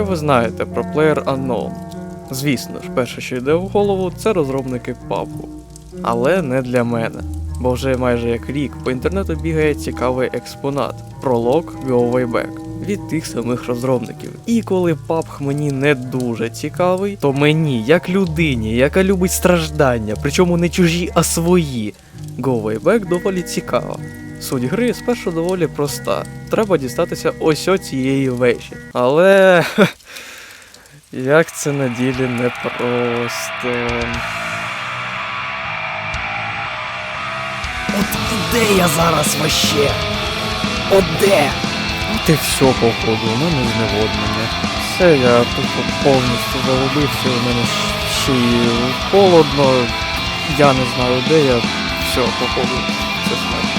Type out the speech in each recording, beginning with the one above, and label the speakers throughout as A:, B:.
A: що ви знаєте про Player Unknown? Звісно ж, перше, що йде в голову, це розробники PUBG. Але не для мене. Бо вже майже як рік по інтернету бігає цікавий експонат пролог Go Back від тих самих розробників. І коли PUBG мені не дуже цікавий, то мені, як людині, яка любить страждання, причому не чужі, а свої, Go Back доволі цікава. Суть гри спершу доволі проста. Треба дістатися ось цієї вежі. Але як це на ділі непросто.
B: От де я зараз вообще? От де?
A: Ти все, походу, у мене зневоднення. Все, я тупо повністю загубився, у мене й холодно. Я не знаю, де я. Все, походу, це смерть.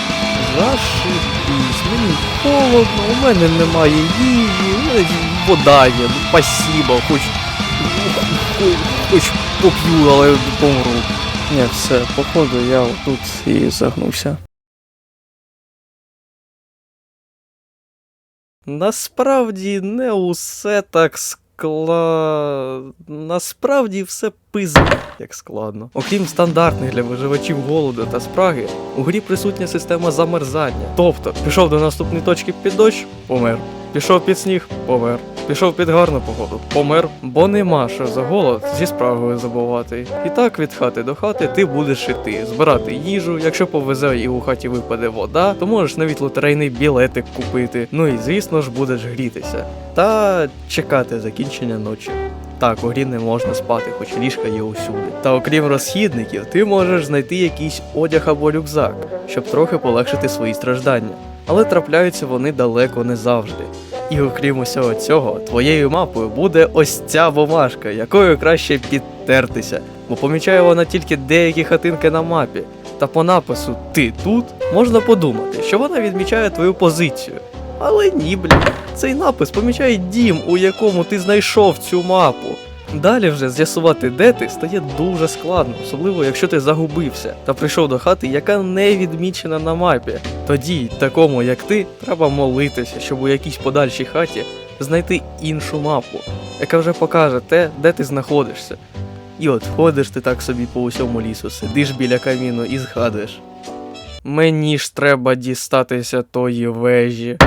A: Зашибісь, мені холодно, у мене немає їжі, у мене вода є, ну спасибо, хоч, хоч, поп'ю, але помру. Ні, все, походу, я отут і загнувся. Насправді не усе так скла... Насправді все пиз... як складно. Окрім стандартних для виживачів голоду та спраги, у грі присутня система замерзання. Тобто, пішов до наступної точки під дощ, помер. Пішов під сніг, помер. Пішов під гарну погоду, помер, бо нема що за голод зі спрагою забувати. І так від хати до хати ти будеш іти, збирати їжу. Якщо повезе і у хаті випаде вода, то можеш навіть лотерейний білетик купити. Ну і звісно ж будеш грітися. Та чекати закінчення ночі. Так, у грі не можна спати, хоч ліжка є усюди. Та окрім розхідників, ти можеш знайти якийсь одяг або рюкзак, щоб трохи полегшити свої страждання. Але трапляються вони далеко не завжди. І окрім усього цього, твоєю мапою буде ось ця бумажка, якою краще підтертися, бо помічає вона тільки деякі хатинки на мапі. Та по напису Ти тут можна подумати, що вона відмічає твою позицію. Але ні, блін, цей напис помічає дім, у якому ти знайшов цю мапу. Далі вже з'ясувати, де ти, стає дуже складно, особливо якщо ти загубився та прийшов до хати, яка не відмічена на мапі. Тоді, такому як ти, треба молитися, щоб у якійсь подальшій хаті знайти іншу мапу, яка вже покаже те, де ти знаходишся. І от ходиш ти так собі по усьому лісу, сидиш біля каміну і згадуєш. Мені ж треба дістатися тої вежі.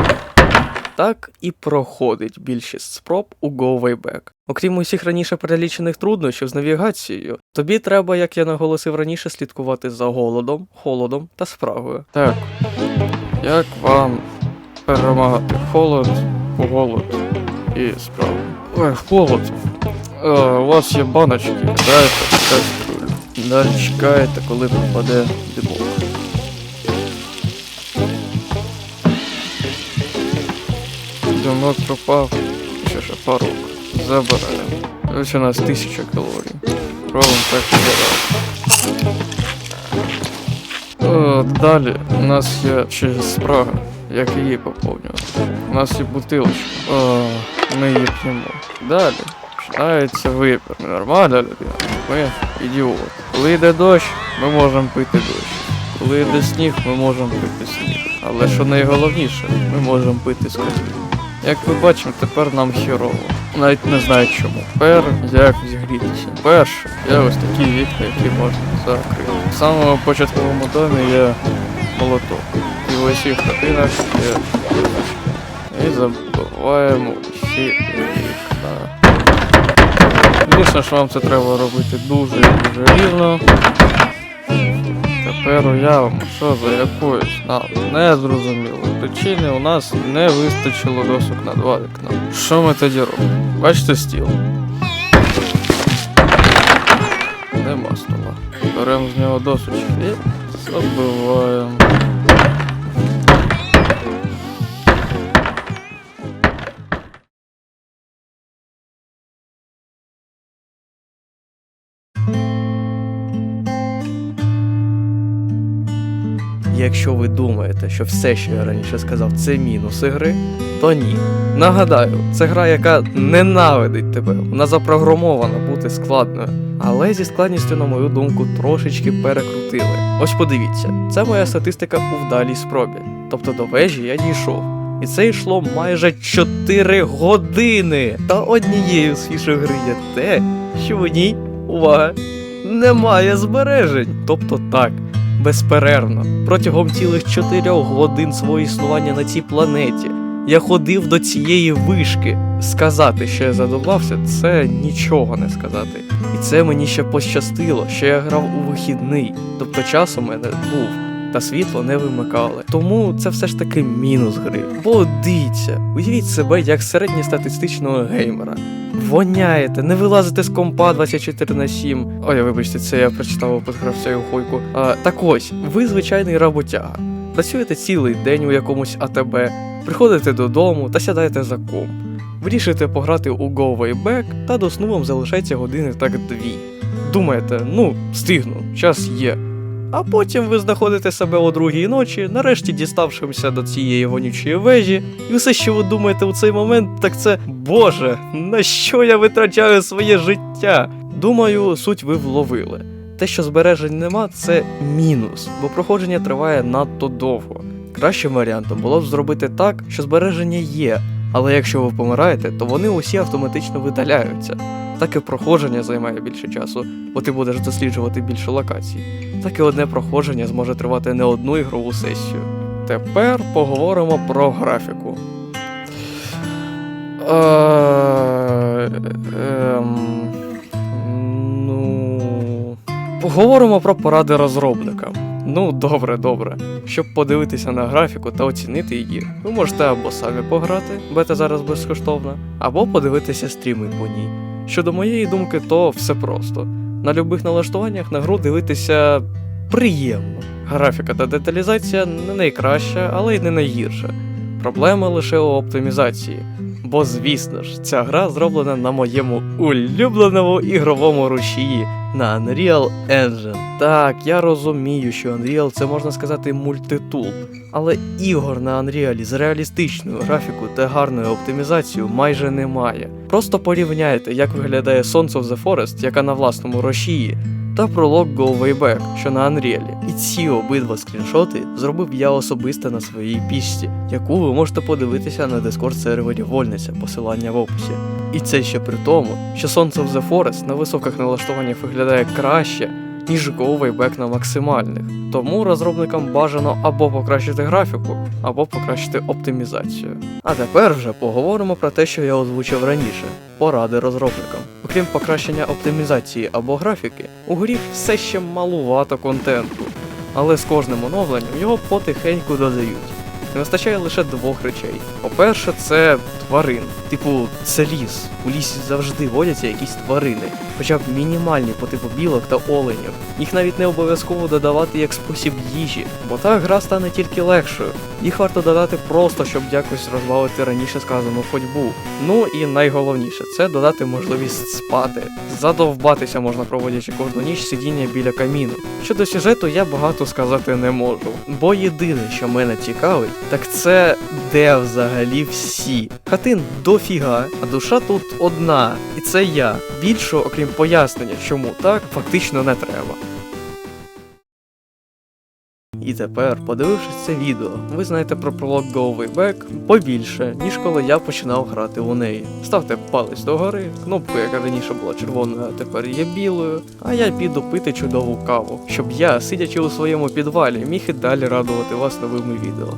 A: Так і проходить більшість спроб у Go Way Back. Окрім усіх раніше перелічених труднощів з навігацією, тобі треба, як я наголосив раніше, слідкувати за голодом, холодом та спрагою. Так, як вам перемагати холод, голод і спрагу? Ой, холод. Е, у вас є баночки, дайте кастрюлю. Далі чекаєте, коли пропаде димок. Димок пропав, ще ще пару забираємо. Ось у нас тисяча калорій. Робимо так раз. Далі у нас є ще спрага, як її поповнювати. У нас є бутилочка. О, ми її п'ємо. Далі починається вибір. Ми нормальна людина. Ми ідіот. Коли йде дощ, ми можемо пити дощ. Коли йде сніг, ми можемо пити сніг. Але що найголовніше, ми можемо пити котлів. Як ви бачимо, тепер нам хірово. Навіть не знаю чому. Тепер як зігрітися. Перше, є ось такі вікна, які можна закрити. В самому початковому домі є молоток. І в усіх хатинах є. І забуваємо всі вікна. Звісно ж вам це треба робити дуже дуже рівно. Тепер уявимо, що за якоїсь нам незрозумілої причини у нас не вистачило досок на два вікна. Що ми тоді робимо? Бачите стіл? Нема стола. Беремо з нього досочки і забиваємо. Якщо ви думаєте, що все, що я раніше сказав, це мінуси гри, то ні. Нагадаю, це гра, яка ненавидить тебе, вона запрограмована бути складною. Але зі складністю, на мою думку, трошечки перекрутили. Ось подивіться, це моя статистика у вдалій спробі. Тобто до вежі я дійшов. І це йшло майже 4 години. Та однією з фішок гри є те, що в ній, увага, немає збережень. Тобто так, безперервно, протягом цілих чотирьох годин свого існування на цій планеті. Я ходив до цієї вишки. Сказати, що я задумався, це нічого не сказати. І це мені ще пощастило, що я грав у вихідний, тобто час у мене був, та світло не вимикали. Тому це все ж таки мінус гри. Бо дивіться, уявіть себе як середньостатистичного геймера. Воняєте, не вилазите з компа 24 на 7. Ой, вибачте, це я прочитав і хойку. А, так ось, ви звичайний роботяга. Працюєте цілий день у якомусь АТБ, приходите додому та сідаєте за комп. Вирішуєте пограти у Go Way Back, та до сну вам залишається години так дві. Думаєте, ну, стигну, час є. А потім ви знаходите себе о другій ночі, нарешті діставшимся до цієї вонючої вежі, і все, що ви думаєте у цей момент, так це Боже, на що я витрачаю своє життя? Думаю, суть ви вловили. Те, що збережень нема, це мінус, бо проходження триває надто довго. Кращим варіантом було б зробити так, що збереження є, але якщо ви помираєте, то вони усі автоматично видаляються. Так і проходження займає більше часу, бо ти будеш досліджувати більше локацій. Так і одне проходження зможе тривати не одну ігрову сесію. Тепер поговоримо про графіку. Е, ем, Ну. Поговоримо про поради розробникам. Ну, добре, добре. Щоб подивитися на графіку та оцінити її, ви можете або самі пограти, бета зараз безкоштовна, або подивитися стріми по ній. Щодо моєї думки, то все просто. На любих налаштуваннях на гру дивитися приємно. Графіка та деталізація не найкраща, але й не найгірша. Проблема лише у оптимізації. Бо, звісно ж, ця гра зроблена на моєму улюбленому ігровому рушії на Unreal Engine. Так, я розумію, що Unreal це можна сказати мультитул, але ігор на Unreal з реалістичною графікою та гарною оптимізацією майже немає. Просто порівняйте, як виглядає Sons of the Forest, яка на власному рушії, та пролог Go Way Back, що на Unreal. І ці обидва скріншоти зробив я особисто на своїй пічці, яку ви можете подивитися на Discord сервері Вольниця, посилання в описі. І це ще при тому, що Sons of the Forest на високих налаштуваннях виглядає краще, ніж Go Way на максимальних. Тому розробникам бажано або покращити графіку, або покращити оптимізацію. А тепер вже поговоримо про те, що я озвучив раніше поради розробникам. Окрім покращення оптимізації або графіки, у грі все ще малувато контенту, але з кожним оновленням його потихеньку додають. Не вистачає лише двох речей. По-перше, це тварин. Типу, це ліс. У лісі завжди водяться якісь тварини, хоча б мінімальні по типу білок та оленів. Їх навіть не обов'язково додавати як спосіб їжі, бо так гра стане тільки легшою. Їх варто додати просто, щоб якось розбавити раніше сказану ходьбу. Ну і найголовніше це додати можливість спати. Задовбатися можна проводячи кожну ніч сидіння біля каміну. Щодо сюжету я багато сказати не можу, бо єдине, що мене цікавить, так це де взагалі всі. Хатин дофіга, а душа тут одна, і це я. Більшого, окрім пояснення, чому так, фактично не треба. І тепер, подивившись це відео, ви знаєте про пролог Go Way Back побільше, ніж коли я починав грати у неї. Ставте палець догори, кнопку, яка раніше була червоною, а тепер є білою. А я піду пити чудову каву, щоб я, сидячи у своєму підвалі, міг і далі радувати вас новими відео.